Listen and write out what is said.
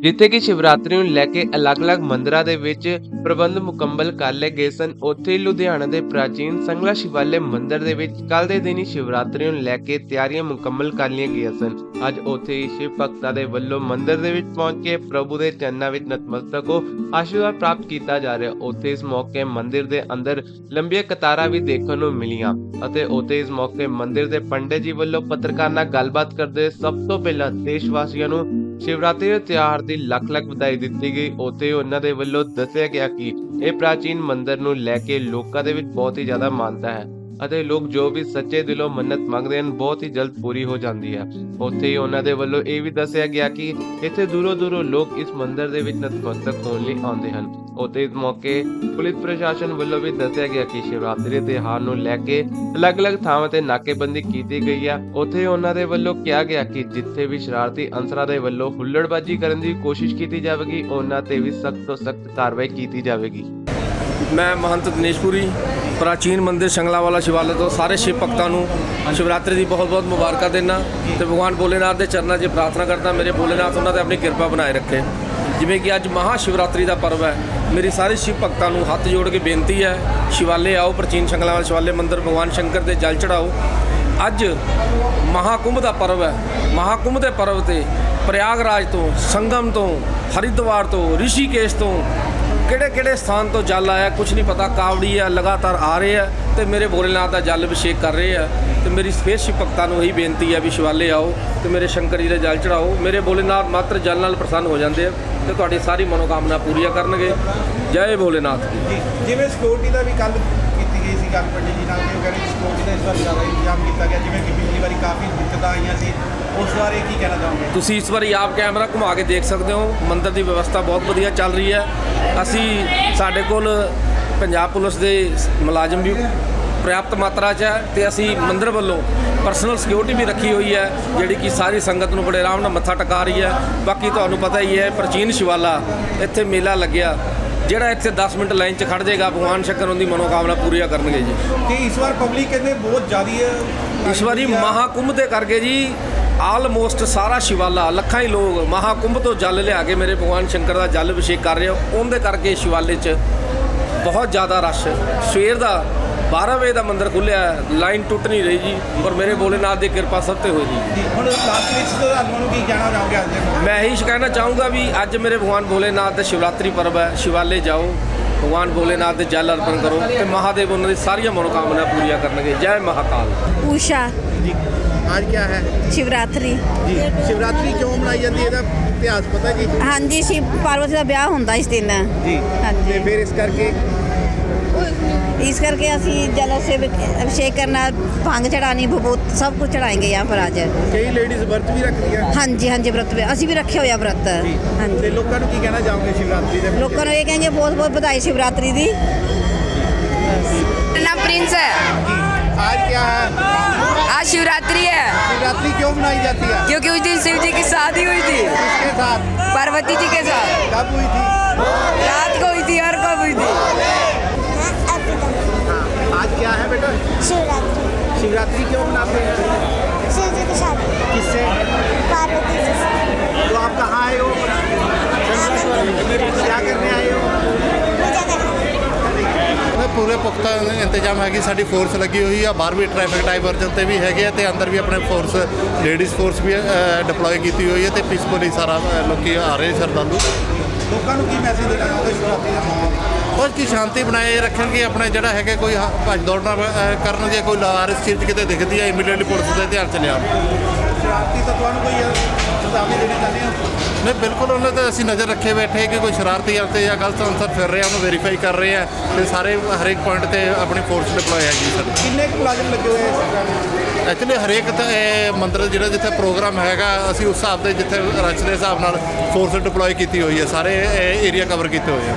ਜਿੱਥੇ ਕਿ ਸ਼ਿਵਰਾਤਰੀ ਨੂੰ ਲੈ ਕੇ ਅਲੱਗ-ਅਲੱਗ ਮੰਦਿਰਾਂ ਦੇ ਵਿੱਚ ਪ੍ਰਬੰਧ ਮੁਕੰਮਲ ਕਰ ਲਏ ਗਏ ਸਨ। ਉੱਥੇ ਹੀ ਲੁਧਿਆਣਾ ਦੇ ਪ੍ਰਾਚੀਨ ਸੰਗਲਾ ਸ਼ਿਵਾਲੇ ਮੰਦਿਰ ਦੇ ਵਿੱਚ ਕੱਲ ਦੇ ਦਿਨ ਹੀ ਸ਼ਿਵਰਾਤਰੀ ਨੂੰ ਲੈ ਕੇ ਤਿਆਰੀਆਂ ਮੁਕੰਮਲ ਕਰ ਲਈਆਂ ਗਈਆਂ ਸਨ। ਅੱਜ ਉੱਥੇ ਹੀ ਸ਼ਿਵ ਭਗਤਾਂ ਦੇ ਵੱਲੋਂ ਮੰਦਿਰ ਦੇ ਵਿੱਚ ਪਹੁੰਚ ਕੇ ਪ੍ਰਭੂ ਦੇ ਚਰਨਾਂ ਵਿੱਚ ਨਤਮਸਤਕ ਹੋ ਆਸ਼ੀਰਵਾਦ ਪ੍ਰਾਪਤ ਕੀਤਾ ਜਾ ਰਿਹਾ। ਉੱਥੇ ਇਸ ਮੌਕੇ ਮੰਦਿਰ ਦੇ ਅੰਦਰ ਲੰਬੀਆਂ ਕਤਾਰਾਂ ਵੀ ਦੇਖਣ ਨੂੰ ਮਿਲੀਆਂ ਅਤੇ ਉੱਥੇ ਇਸ ਮੌਕੇ ਮੰਦਿਰ ਦੇ ਪੰਡਿਤ ਜੀ ਵੱਲੋਂ ਪੱਤਰਕਾਰ ਨਾਲ ਗੱਲਬਾਤ ਕਰਦੇ ਸਭ ਤੋਂ ਪਹਿਲਾਂ ਦੇਸ਼ ਵਾਸੀਆਂ ਨੂੰ ਸ਼ਿਵਰਾਤਰੀ ਦੇ ਤਿਉਹਾਰ ਦੀ ਲੱਖ ਲੱਖ ਵਧਾਈ ਦਿੱਤੀ ਗਈ, ਉੱਥੇ ਉਹਨਾਂ ਦੇ ਵੱਲੋਂ ਦੱਸਿਆ ਗਿਆ ਕਿ ਇਹ ਪ੍ਰਾਚੀਨ ਮੰਦਿਰ ਨੂੰ ਲੈ ਕੇ ਲੋਕਾਂ ਦੇ ਵਿੱਚ ਬਹੁਤ ਹੀ ਜ਼ਿਆਦਾ ਮਾਨਤਾ ਹੈ ਅਤੇ ਲੋਕ ਜੋ ਵੀ ਸੱਚੇ ਦਿਲੋਂ ਮੰਨਤ ਮੰਗਦੇ ਹਨ, ਬਹੁਤ ਹੀ ਜਲਦ ਪੂਰੀ ਹੋ ਜਾਂਦੀ ਹੈ। ਉੱਥੇ ਹੀ ਉਹਨਾਂ ਦੇ ਵੱਲੋਂ ਇਹ ਵੀ ਦੱਸਿਆ ਗਿਆ ਕਿ ਇੱਥੇ ਦੂਰੋਂ ਦੂਰੋਂ ਲੋਕ ਇਸ ਮੰਦਿਰ ਦੇ ਵਿੱਚ ਨਤਮਸਤਕ ਹੋਣ ਲਈ ਆਉਂਦੇ ਹਨ। ਉੱਥੇ ਮੌਕੇ ਪੁਲਿਸ ਪ੍ਰਸ਼ਾਸਨ ਵੱਲੋਂ ਵੀ ਦੱਸਿਆ ਗਿਆ ਕਿ ਸ਼ਿਵਰਾਤਰੀ ਦੇ ਤਿਉਹਾਰ ਨੂੰ ਲੈ ਕੇ ਅਲੱਗ-ਅਲੱਗ ਥਾਵਾਂ ਤੇ ਨਾਕੇਬੰਦੀ ਕੀਤੀ ਗਈ ਹੈ ਉੱਥੇ ਉਹਨਾਂ ਦੇ ਵੱਲੋਂ ਕਿਹਾ ਗਿਆ ਕਿ ਜਿੱਥੇ ਵੀ ਸ਼ਰਾਰਤੀ ਅੰਸਰਾਂ ਦੇ ਵੱਲੋਂ ਹੁੱਲੜਬਾਜ਼ੀ ਕਰਨ ਦੀ ਕੋਸ਼ਿਸ਼ ਕੀਤੀ ਜਾਵੇਗੀ, ਉਹਨਾਂ ਤੇ ਵੀ ਸਖਤ ਤੋਂ ਸਖਤ ਕਾਰਵਾਈ ਕੀਤੀ ਜਾਵੇਗੀ। ਮੈਂ ਮਹੰਤ ਦਿਨੇਸ਼ਪੁਰੀ ਪ੍ਰਾਚੀਨ ਮੰਦਿਰ ਸ਼ੰਗਲਾਵਾਲਾ ਸ਼ਿਵਾਲय ਤੋਂ ਸਾਰੇ ਸ਼ਿਵ ਭਗਤਾਂ ਨੂੰ ਸ਼ਿਵਰਾਤਰੀ ਦੀ ਬਹੁਤ-ਬਹੁਤ ਮੁਬਾਰਕਾਂ ਦਿੰਦਾ ਤੇ ਭਗਵਾਨ ਭੋਲੇਨਾਥ ਦੇ ਚਰਨਾਂ 'ਚ ਪ੍ਰਾਰਥਨਾ ਕਰਦਾ, ਮੇਰੇ ਭੋਲੇਨਾਥ ਉਹਨਾਂ ਤੇ ਆਪਣੀ ਕਿਰਪਾ ਬਣਾਏ ਰੱਖੇ। ਜਿਵੇਂ ਕਿ ਅੱਜ ਮਹਾ ਸ਼ਿਵਰਾਤਰੀ ਦਾ ਪਰਵ ਹੈ, ਮੇਰੀ ਸਾਰੇ ਸ਼ਿਵ ਭਗਤਾਂ ਨੂੰ ਹੱਥ ਜੋੜ ਕੇ ਬੇਨਤੀ ਹੈ, ਸ਼ਿਵਾਲੇ ਆਓ, ਪ੍ਰਾਚੀਨ ਸ਼ੰਗਲਾਵਾਲਾ ਸ਼ਿਵਾਲੇ ਮੰਦਿਰ, ਭਗਵਾਨ ਸ਼ੰਕਰ ਦੇ ਜਲ ਚੜਾਓ ਅੱਜ ਮਹਾਕੁੰਭ ਦਾ ਪਰਵ ਹੈ, ਮਹਾਕੁੰਭ ਦੇ ਪਰਵ ਤੇ ਪ੍ਰਯਾਗਰਾਜ ਤੋਂ, ਸੰਗਮ ਤੋਂ, ਹਰਿਦੁਆਰ ਤੋਂ, ਰਿਸ਼ੀਕੇਸ਼ ਤੋਂ ਕਿਹੜੇ ਕਿਹੜੇ ਸਥਾਨ ਤੋਂ ਜਲ ਆਇਆ ਕੁਝ ਨਹੀਂ ਪਤਾ, ਕਾਵੜੀ ਆ, ਲਗਾਤਾਰ ਆ ਰਹੇ ਆ ਤੇ ਮੇਰੇ ਭੋਲੇਨਾਥ ਦਾ ਜਲ ਅਭਿਸ਼ੇਕ ਕਰ ਰਹੇ ਆ ਤੇ ਮੇਰੀ ਸਪੇਸ ਭਗਤਾਂ ਨੂੰ ਇਹੀ ਬੇਨਤੀ ਆ ਵੀ ਸ਼ਿਵਾਲੇ ਆਓ ਤੇ ਮੇਰੇ ਸ਼ੰਕਰ ਜੀ ਦੇ ਜਲ ਚੜਾਓ। ਮੇਰੇ ਭੋਲੇਨਾਥ ਮਾਤਰ ਜਲ ਨਾਲ ਪ੍ਰਸੰਨ ਹੋ ਜਾਂਦੇ ਆ ਤੇ ਤੁਹਾਡੀ ਸਾਰੀ ਮਨੋਕਾਮਨਾ ਪੂਰੀਆਂ ਕਰਨਗੇ। ਜੈ ਭੋਲੇਨਾਥ ਜੀ। ਜਿਵੇਂ ਸਿਕਿਉਰਿਟੀ ਦਾ ਵੀ ਕੱਲ ਕੀਤੀ ਗਈ ਸੀ, ਗੱਲ ਪੰਡਿਤ ਜੀ ਨਾਲ ਕਿ ਸਿਕਿਉਰਿਟੀ ਦਾ ਇਸ ਵਾਰ ਜ਼ਿਆਦਾ ਇੰਤਜ਼ਾਮ ਕੀਤਾ ਗਿਆ, ਜਿਵੇਂ ਕਿ ਪਿਛਲੀ ਵਾਰੀ ਕਾਫੀ ਦਿੱਕਤਾਂ ਆਈਆਂ ਸੀ। ਉਸ ਬਾਰੇ ਕੀ ਕਹਿਣਾ ਚਾਹੋਗੇ? ਤੁਸੀਂ ਇਸ ਵਾਰੀ ਆਪ ਕੈਮਰਾ ਘੁਮਾ ਕੇ ਦੇਖ ਸਕਦੇ ਹੋ। ਮੰਦਿਰ ਦੀ ਵਿਵਸਥਾ ਬਹੁਤ ਵਧੀਆ ਚੱਲ ਰਹੀ ਹੈ। ਅਸੀਂ ਸਾਡੇ ਕੋਲ ਪੰਜਾਬ ਪੁਲਿਸ ਦੇ ਮੁਲਾਜ਼ਮ ਵੀ ਪ੍ਰਾਪਤ ਮਾਤਰਾ 'ਚ ਹੈ ਤੇ ਅਸੀਂ ਮੰਦਿਰ ਵੱਲੋਂ ਪਰਸਨਲ ਸਿਕਿਉਰਿਟੀ ਵੀ ਰੱਖੀ ਹੋਈ ਹੈ ਜਿਹੜੀ ਕਿ ਸਾਰੀ ਸੰਗਤ ਨੂੰ ਬੜੇ ਆਰਾਮ ਨਾਲ ਮੱਥਾ ਟਿਕਾ ਰਹੀ ਹੈ। ਬਾਕੀ ਤੁਹਾਨੂੰ ਪਤਾ ਹੀ ਹੈ ਪ੍ਰਾਚੀਨ ਸ਼ਿਵਾਲਾ ਇੱਥੇ ਮੇਲਾ ਲੱਗਿਆ। ਜਿਹੜਾ ਇੱਥੇ 10 ਮਿੰਟ ਲਾਈਨ 'ਚ ਖੜ ਜਾਏਗਾ ਭਗਵਾਨ ਸ਼ੰਕਰ ਉਹਦੀ ਮਨੋਕਾਮਨਾ ਪੂਰੀਆਂ ਕਰਨਗੇ ਜੀ। ਕਿ ਇਸ ਵਾਰ ਪਬਲਿਕ ਕਹਿੰਦੇ ਬਹੁਤ ਜ਼ਿਆਦੀ ਹੈ ਇਸ ਵਾਰੀ ਮਹਾਕੁੰਭ ਦੇ ਕਰਕੇ ਜੀ ਆਲਮੋਸਟ ਸਾਰਾ ਸ਼ਿਵਾਲਾ ਲੱਖਾਂ ਹੀ ਲੋਕ ਮਹਾਕੁੰਭ ਤੋਂ ਜਲ ਲਿਆ ਕੇ ਮੇਰੇ ਭਗਵਾਨ ਸ਼ੰਕਰ ਦਾ ਜਲ ਅਭਿਸ਼ੇਕ ਕਰ ਰਹੇ ਹੋ ਉਹਦੇ ਕਰਕੇ ਸ਼ਿਵਾਲੇ 'ਚ ਬਹੁਤ ਜ਼ਿਆਦਾ ਰਸ਼। ਸਵੇਰ ਦਾ 12 ਵਜੇ ਦਾ ਮੰਦਿਰ ਖੁੱਲਿਆ ਲਾਈਨ ਟੁੱਟ ਨਹੀਂ ਰਹੀ ਜੀ ਪਰ ਮੇਰੇ ਭੋਲੇਨਾਥ ਦੀ ਕਿਰਪਾ ਸਭ ਤੇ ਹੋਈ ਜੀ। ਜੀ ਹੁਣ ਲਾਸਟ ਵਿੱਚ ਤੁਹਾਨੂੰ ਨੂੰ ਕੀ ਕਹਿਣਾ ਚਾਹੋਗੇ ਅੱਜ? ਮੈਂ ਇਹੀ ਕਹਿਣਾ ਚਾਹੂੰਗਾ ਵੀ ਅੱਜ ਮੇਰੇ ਭਗਵਾਨ ਭੋਲੇਨਾਥ ਦਾ ਸ਼ਿਵਰਾਤਰੀ ਪਰਵ ਹੈ ਸ਼ਿਵਾਲੇ ਜਾਓ ਭਗਵਾਨ ਭੋਲੇਨਾਥ ਦੇ ਜਲ ਅਰਪਣ ਕਰੋ ਤੇ ਮਹਾਦੇਵ ਉਹਨਾਂ ਦੀ ਸਾਰੀਆਂ ਮਨੋਕਾਮਨਾ ਪੂਰੀਆਂ ਕਰਨਗੇ। ਜੈ ਮਹਾਕਾਲ। ਊਸ਼ਾ। ਜੀ। आज क्या है ਸ਼ਿਵਰਾਤਰੀ। जी शिवरात्रि क्यों मनाई जाती है ਇਹਦਾ ਇਤਿਹਾਸ ਪਤਾ ਜੀ? ਹਾਂਜੀ ਸ਼ਿਵ ਪਾਰਵਤੀ ਦਾ ਵਿਆਹ ਹੁੰਦਾ ਇਸ ਦਿਨ। ਜੀ ਹਾਂਜੀ। ਤੇ ਫਿਰ ਇਸ ਕਰਕੇ? ਇਸ करके ਅਸੀਂ जल अभिषेक अभिषेक करना भांग चढ़ानी भभूत सब कुछ चढ़ाएंगे यहाँ पर आज ਕਈ ਲੇਡੀਜ਼ ਵਰਤ ਵੀ ਰੱਖਦੀਆਂ हाँ जी हाँ जी ਅਸੀਂ ਵੀ ਰੱਖਿਆ ਹੋਇਆ ਵਰਤ। ਜੀ ਲੋਕਾਂ ਨੂੰ ਕੀ ਕਹਿਣਾ ਚਾਹੋਗੇ ਸ਼ਿਵਰਾਤਰੀ ਦੇ ਲੋਕਾਂ ਨੂੰ ਇਹ ਕਹਿੰਗੇ ਬਹੁਤ ਬਹੁਤ ਵਧਾਈ ਸ਼ਿਵਰਾਤਰੀ ਦੀ। ਮੇਰਾ ਪ੍ਰਿੰਸ ਹੈ। आज क्या है? आज शिवरात्रि है। शिवरात्रि क्यों मनाई जाती है? क्योंकि उस दिन शिव जी की शादी हुई थी। किसके साथ? पार्वती जी के साथ। कब हुई थी? रात को हुई थी और कब हुई थी? आज क्या है बेटा? शिवरात्रि। शिवरात्रि क्यों मनाते हैं? शिव जी की शादी। किससे? पार्वती जी तो आप कहाँ आए हो? क्या करने ਪੂਰੇ ਪੁਖਤਾ ਇੰਤਜ਼ਾਮ ਹੈਗੀ ਸਾਡੀ ਫੋਰਸ ਲੱਗੀ ਹੋਈ ਆ। ਬਾਹਰ ਵੀ ਟ੍ਰੈਫਿਕ ਡਾਈਵਰਜਨ ਤੇ ਵੀ ਹੈਗੇ ਆ ਤੇ ਅੰਦਰ ਵੀ ਆਪਣੇ ਫੋਰਸ ਲੇਡੀਜ਼ ਫੋਰਸ ਵੀ ਡਿਪਲੋਏ ਕੀਤੀ ਹੋਈ ਹੈ ਤੇ ਪੀਸਫੁਲੀ ਸਾਰਾ ਅ, ਲੋਕੀ ਆ ਰਹੇ ਸ਼ਰਧਾਲੂ। ਲੋਕਾਂ ਨੂੰ ਕੀ ਮੈਸੇਜ ਦੇਣਾ ਚਾਹੁੰਦੇ ਸ਼ਿਵਰਾਤਰੀ ਕੁਝ ਕੀ ਸ਼ਾਂਤੀ ਬਣਾਏ ਰੱਖਣਗੇ ਆਪਣੇ ਜਿਹੜਾ ਹੈਗੇ ਕੋਈ ਹ- ਭੱਜ ਦੌੜ ਨਾ ਅ, ਕਰਨਗੇ ਕੋਈ ਲਾਵਾਰਿਸ ਚੀਜ਼ ਕਿਤੇ ਦਿਖਦੀ ਹੈ ਇਮੀਡੀਏਟਲੀ ਪੁਲਿਸ ਦੇ ਧਿਆਨ ਚ ਲਿਆਉਣ ਸ਼ਿਵਰਾਤਰੀ ਤਾਂ ਤੁਹਾਨੂੰ ਕੋਈ ਚੇਤਾਵਨੀ ਦੇਣੀ ਚਾਹੁੰਦੇ ਹੋ? ਨਹੀਂ ਬਿਲਕੁਲ ਉਹਨਾਂ ਤੇ ਅਸੀਂ ਨਜ਼ਰ ਰੱਖੇ ਬੈਠੇ ਕਿ ਕੋਈ ਸ਼ਰਾਰਤੀ ਅੰਤੇ ਜਾਂ ਗਲਤ ਅੰਸਰ ਫਿਰ ਰਿਹਾ ਉਹਨੂੰ ਵੈਰੀਫਾਈ ਕਰ ਰਹੇ ਆ ਤੇ ਸਾਰੇ ਹਰੇਕ ਪੁਆਇੰਟ ਤੇ ਆਪਣੀ ਫੋਰਸ ਡਿਪਲੋਏ ਹੈਗੀ ਸਾਡੀ। ਕਿੰਨੇ ਕੁ ਮੁਲਾਜ਼ਮ ਲੱਗੇ ਹੋਏ ਆ ਐਕਚੁਅਲੀ ਹਰੇਕ ਮੰਦਿਰ ਜਿਹੜਾ ਜਿੱਥੇ ਪ੍ਰੋਗਰਾਮ ਹੈਗਾ ਅਸੀਂ ਉਸ ਹਿਸਾਬ ਦੇ ਜਿੱਥੇ ਰਸ਼ ਦੇ ਹਿਸਾਬ ਨਾਲ ਫੋਰਸ ਡਿਪਲੋਏ ਕੀਤੀ ਹੋਈ ਹੈ ਸਾਰੇ ਏਰੀਆ ਕਵਰ ਕੀਤੇ ਹੋਏ ਆ।